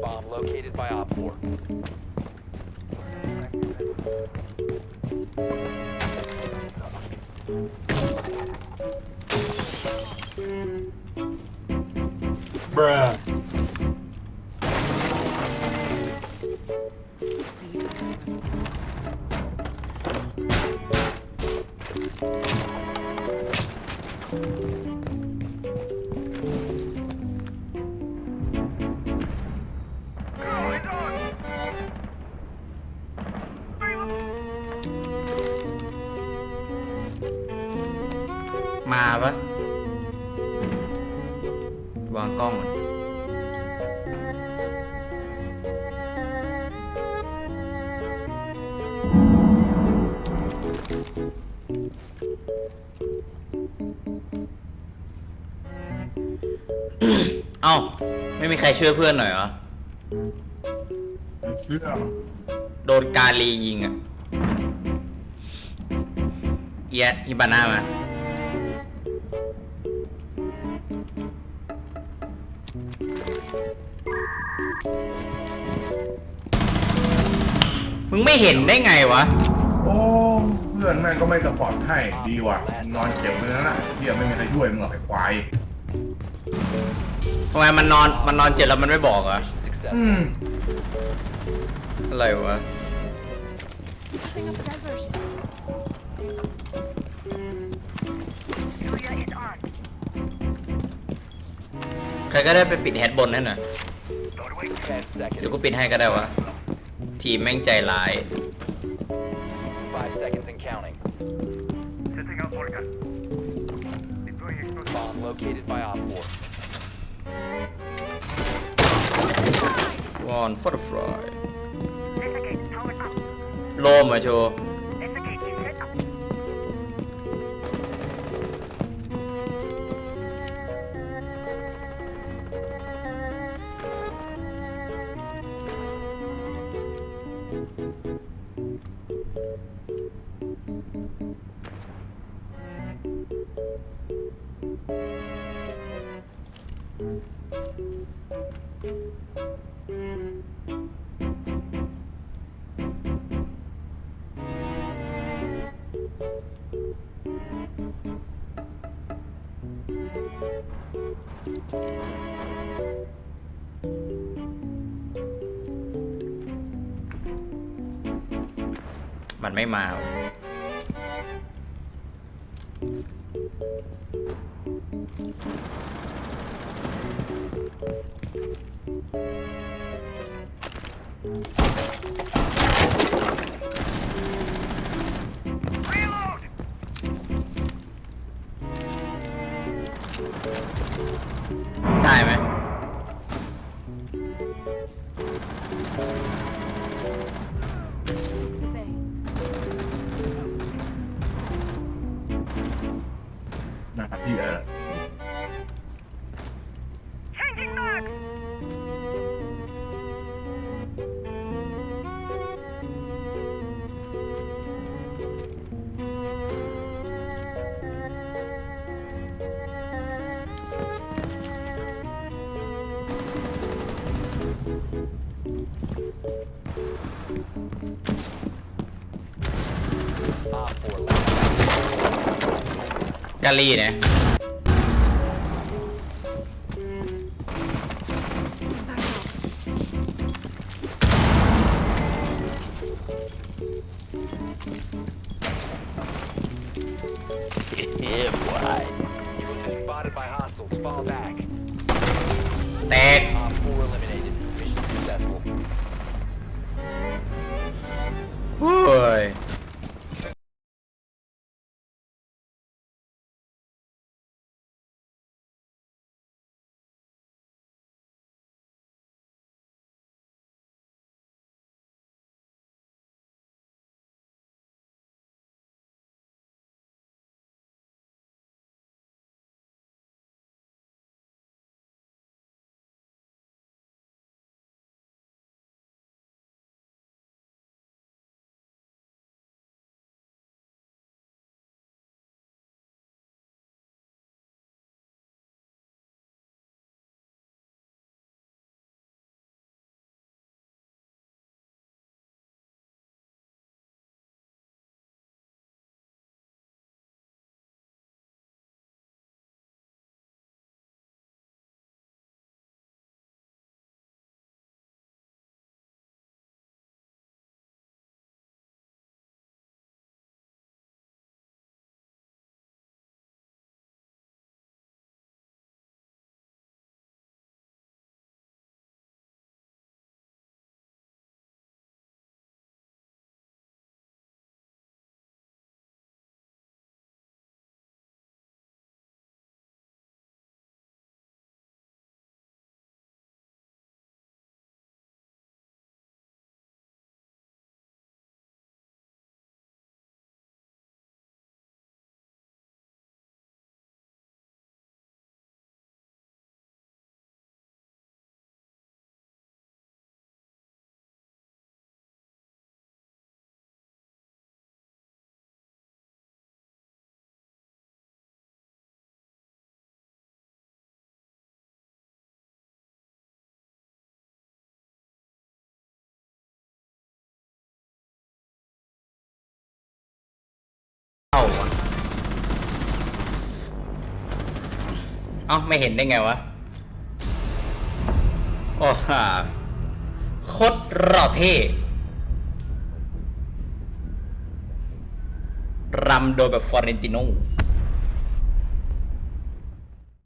Bomb located by Op 4. บร มาปะวางกล้องก่อนเอ้า ไม่มีใครช่วยเพื่อนหน่อยเหรอ เชื่อโดนกาลียิงอะเอียดฮิบาน่ามา มึงไม่เห็นได้ไงวะ โอ้เพื่อนแม่งก็ไม่สปอร์ตให้ดีว่ะมึงนอนเจ็บเลยนะน่ะเฮียไม่มีใครช่วยมึงหรอกไอ้ควาย ทำไมมันนอนมันนอนเจ็บแล้วมันไม่บอกเหรอ Success. อืมอะไรวะ Setting up a diversion. Area is on. ใครก็ได้ไปปิดแฮดบนให้หน่อ ย10เดี๋ยว seconds. กูปิดให้ก็ได้วะ ทีมแม่งใจร้าย5 seconds and counting. Bomb located by Op 4. วอนฟอร์ฟราย Investigate. Power up. โลมมาโชว์ มันไม่มา ได้ไหม Debate. นะครับที่เออ กาลีเนี่ย Yeah, boy. You have been spotted by hostiles. Fall back. แตก Boy. อ้าไม่เห็นได้ไงวะ โอ้ฮ่าโคตรหล่อเท่รำโดยแบบฟอร์เรนติโน